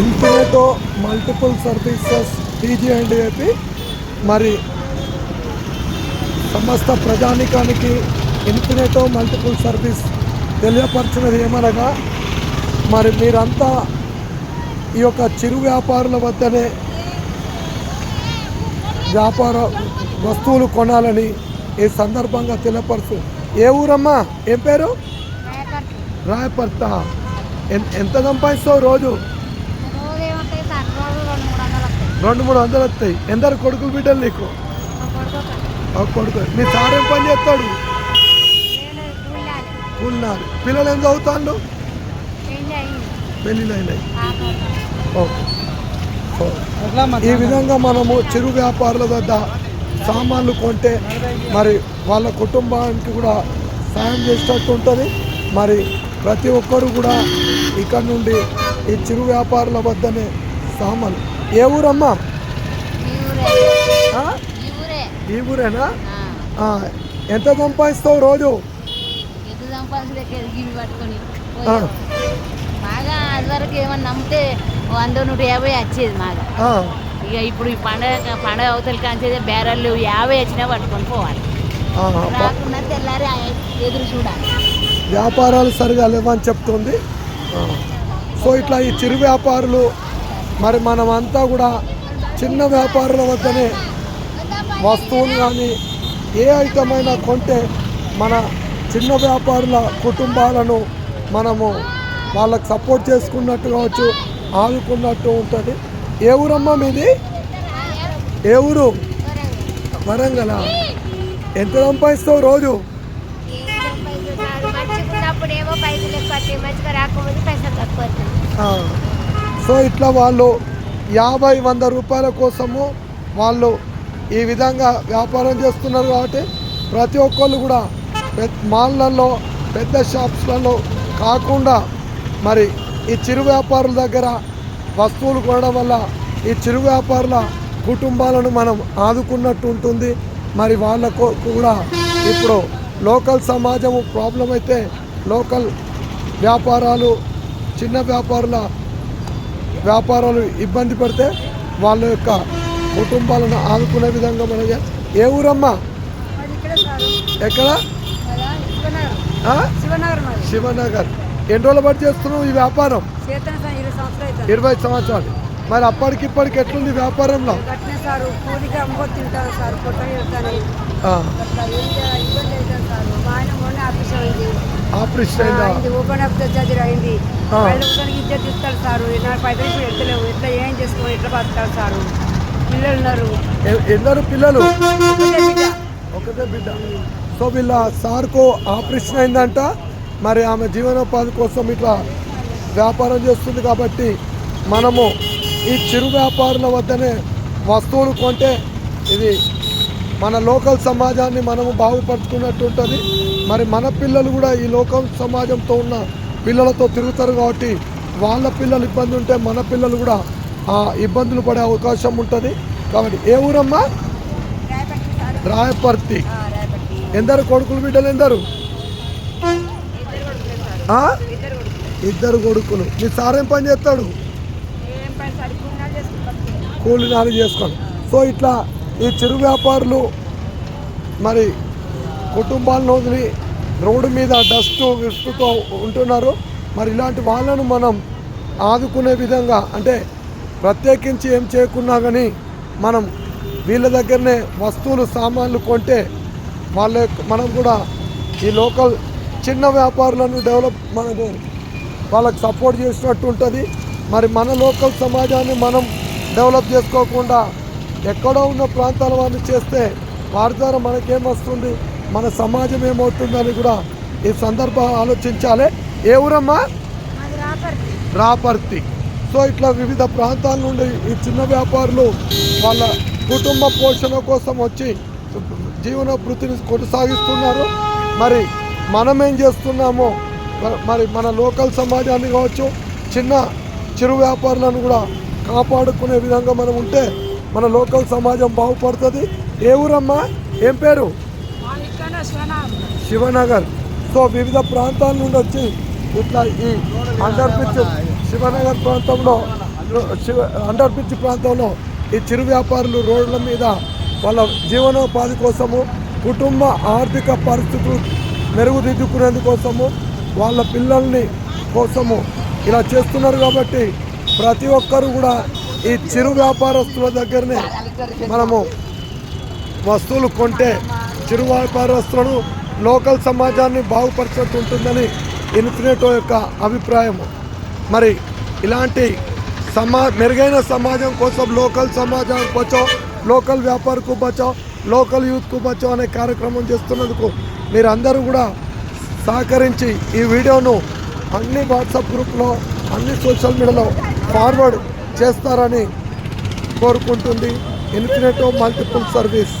Infinito multiple services TG and మరి సమస్త ప్రజానికానికి ఇన్ఫినిటో మల్టిపుల్ సర్వీస్ తెలియపరచినది ఏమనగా మరి మీరంతా ఈ యొక్క చిరు వ్యాపారుల వద్దనే వ్యాపార వస్తువులు కొనాలని ఈ సందర్భంగా తెలియపరుచు ఏ ఊరమ్మా? ఏం పేరు? రాయపర్త. ఎంత సంపాదిస్తావు రోజు ఏమంటాయి సార్ రోజు రెండు మూడు వందలు వస్తాయి రెండు మూడు వందలు వస్తాయి. ఎందరు కొడుకులు బిడ్డలు నీకు? ఒక కొడుకు. మీ సార్ ఏం పని చేస్తాడు? ఉన్నారు పిల్లలు ఏం చదువుతాడు పెళ్ళిళ్ళు అయినాయి. ఓకే. ఈ విధంగా మనము చిరు వ్యాపారుల వద్ద సామాన్లు కొంటే మరి వాళ్ళ కుటుంబానికి కూడా సాయం చేసేటట్టు ఉంటుంది. మరి ప్రతి ఒక్కరు కూడా ఇక్కడ నుండి ఈ చిరు వ్యాపారుల వద్దనే సామాన్లు ఏ ఊరమ్మా? ఈ ఊరేనా? ఎంత సంపాదిస్తావు రోజు. బాగా అదివరకు ఏమన్నా నమ్మితే వంద నూట యాభై వచ్చేది మాగా. ఇక ఇప్పుడు ఈ పండగ పండగ అవతల కాంచేది బేరళ్ళు యాభై వచ్చినా పట్టుకొని పోవాలి. రాకుండా తెల్లారి ఎదురు చూడాలి. వ్యాపారాలు సరిగా లేవని చెప్తుంది. సో ఇట్లా ఈ చిరు వ్యాపారులు మరి మనమంతా కూడా చిన్న వ్యాపారుల వద్దనే వస్తువులు కానీ ఏ ఐటమ్ అయినా కొంటే మన చిన్న వ్యాపారుల కుటుంబాలను మనము వాళ్ళకి సపోర్ట్ చేసుకున్నట్టు కావచ్చు ఆదుకున్నట్టు ఉంటుంది. ఏ ఊరమ్మా మీది? ఏ ఊరు? వరంగల్. ఎంత సంపాదిస్తావు రోజు? రాకముందు పైసలు తక్కువ సో ఇట్లా వాళ్ళు యాభై వంద రూపాయల కోసము వాళ్ళు ఈ విధంగా వ్యాపారం చేస్తున్నారు కాబట్టి ప్రతి ఒక్కళ్ళు కూడా పెద్ద మాల్లలో పెద్ద షాప్స్లలో కాకుండా మరి ఈ చిరు వ్యాపారుల దగ్గర వస్తువులు కొనడం వల్ల ఈ చిరు వ్యాపారుల కుటుంబాలను మనం ఆదుకున్నట్టు ఉంటుంది. మరి వాళ్ళకు కూడా ఇప్పుడు లోకల్ సమాజము ప్రాబ్లం అయితే లోకల్ వ్యాపారాలు చిన్న వ్యాపారుల వ్యాపారాలు ఇబ్బంది పడితే వాళ్ళ యొక్క కుటుంబాలను ఆదుకునే విధంగా మన ఏ ఊరమ్మా? ఎక్కడ? శివనగర్. ఎన్ని రోజులు బట్టి చేస్తున్నావు ఈ వ్యాపారం? ఇరవై సంవత్సరాలు. మరి అప్పటికిప్పటికి ఎట్లుంది వ్యాపారంలో? ఆపరేషన్ అయిందా. ఓపెన్ అప్ అయింది. ఇద్దరు ఇస్తారు సారు. పైసలు ఎత్తలేవు. ఏం ఎట్లా సారు? పిల్లలు ఉన్నారు. ఎ- ఎందరు పిల్లలు. ఒకటే బిడ్డ. సో వీళ్ళ సార్కు ఆపరేషన్ అయిందంట. మరి ఆమె జీవనోపాధి కోసం ఇట్లా వ్యాపారం చేస్తుంది కాబట్టి మనము ఈ చిరు వ్యాపారుల వద్దనే వస్తువులు కొంటే ఇది మన లోకల్ సమాజాన్ని మనము బాగుపరుచుకున్నట్టు ఉంటుంది మరి మన పిల్లలు కూడా ఈ లోకల్ సమాజంతో ఉన్న పిల్లలతో తిరుగుతారు కాబట్టి వాళ్ళ పిల్లలు ఇబ్బంది ఉంటే మన పిల్లలు కూడా ఆ ఇబ్బందులు పడే అవకాశం ఉంటుంది. కాబట్టి ఏ ఊరమ్మా. రాయపర్తి. ఎందరు కొడుకులు బిడ్డలు ఎందరు? ఇద్దరు కొడుకులే మీ సార్ పని చేస్తాడు ఏం పని సార్ కూలినాలు కూలి కూలినాలు చేసుకోండి సో ఇట్లా ఈ చిరు వ్యాపారులు మరి కుటుంబాలను వదిలి రోడ్డు మీద డస్ట్ విస్తుతో ఉంటున్నారు. మరి ఇలాంటి వాళ్ళను మనం ఆదుకునే విధంగా అంటే ప్రత్యేకించి ఏం చేయకున్నా కానీ మనం వీళ్ళ దగ్గరనే వస్తువులు సామాన్లు కొంటే వాళ్ళ మనం కూడా ఈ లోకల్ చిన్న వ్యాపారులను డెవలప్ మనకు వాళ్ళకి సపోర్ట్ చేసినట్టు ఉంటుంది. మరి మన లోకల్ సమాజాన్ని మనం డెవలప్ చేసుకోకుండా ఎక్కడో ఉన్న ప్రాంతాల వారిని చేస్తే వారి ద్వారా మనకేం వస్తుంది? మన సమాజం ఏమవుతుందని కూడా ఈ సందర్భం ఆలోచించాలి. ఏ ఊరమ్మా? రాపర్తి. సో ఇట్లా వివిధ ప్రాంతాల నుండి ఈ చిన్న వ్యాపారులు వాళ్ళ కుటుంబ పోషణ కోసం వచ్చి జీవన వృత్తిని కొనసాగిస్తున్నారు. మరి మనం ఏం చేస్తున్నామో మరి మన లోకల్ సమాజాన్ని కావచ్చు చిన్న చిరు వ్యాపారులను కూడా కాపాడుకునే విధంగా మనం ఉంటే మన లోకల్ సమాజం బాగుపడుతుంది. ఏ ఊరమ్మా? ఏం పేరు? శివనగర్. సో వివిధ ప్రాంతాల నుండి వచ్చి ఇట్లా ఈ అండర్పిచ్ శివనగర్ ప్రాంతంలో అండర్ బ్రిడ్జ్ ప్రాంతంలో ఈ చిరు వ్యాపారులు రోడ్ల మీద వాళ్ళ జీవనోపాధి కోసము కుటుంబ ఆర్థిక పరిస్థితులు మెరుగుదిద్దుకునేందుకోసము వాళ్ళ పిల్లల్ని కోసము ఇలా చేస్తున్నారు కాబట్టి ప్రతి ఒక్కరు కూడా ఈ చిరు వ్యాపారస్తుల దగ్గరనే మనము వస్తువులు కొంటే చిరు వ్యాపారస్తులను లోకల్ సమాజాన్ని బాగుపరిచినట్టు ఉంటుందని ఇన్ఫినిటో యొక్క అభిప్రాయం. మరి ఇలాంటి సమా మెరుగైన సమాజం కోసం లోకల్ సమాజం బచావ్ లోకల్ వ్యాపారకు బచావ్ లోకల్ యూత్కు బచావ్ అనే కార్యక్రమం చేస్తున్నందుకు మీరందరూ కూడా సహకరించి ఈ వీడియోను అన్ని వాట్సాప్ గ్రూప్లో అన్ని సోషల్ మీడియాలో ఫార్వర్డ్ చేస్తారని కోరుకుంటుంది. ఇన్ఫినిటో మల్టిపుల్ సర్వీస్